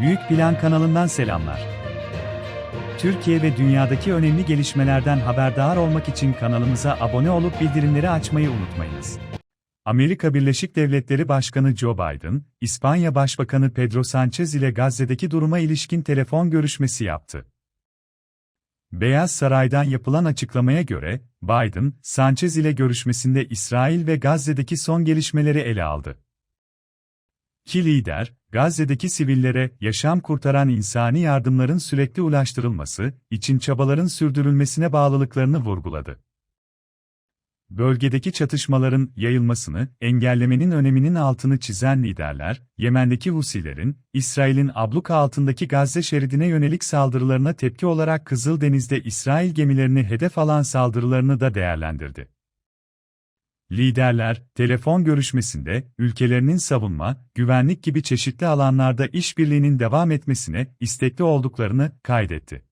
Büyük Plan kanalından selamlar. Türkiye ve dünyadaki önemli gelişmelerden haberdar olmak için kanalımıza abone olup bildirimleri açmayı unutmayınız. Amerika Birleşik Devletleri Başkanı Joe Biden, İspanya Başbakanı Pedro Sanchez ile Gazze'deki duruma ilişkin telefon görüşmesi yaptı. Beyaz Saray'dan yapılan açıklamaya göre, Biden, Sanchez ile görüşmesinde İsrail ve Gazze'deki son gelişmeleri ele aldı. İki lider, Gazze'deki sivillere yaşam kurtaran insani yardımların sürekli ulaştırılması için çabaların sürdürülmesine bağlılıklarını vurguladı. Bölgedeki çatışmaların yayılmasını engellemenin öneminin altını çizen liderler, Yemen'deki Husilerin, İsrail'in abluka altındaki Gazze şeridine yönelik saldırılarına tepki olarak Kızıldeniz'de İsrail gemilerini hedef alan saldırılarını da değerlendirdi. Liderler, telefon görüşmesinde, ülkelerinin savunma, güvenlik gibi çeşitli alanlarda işbirliğinin devam etmesine istekli olduklarını kaydetti.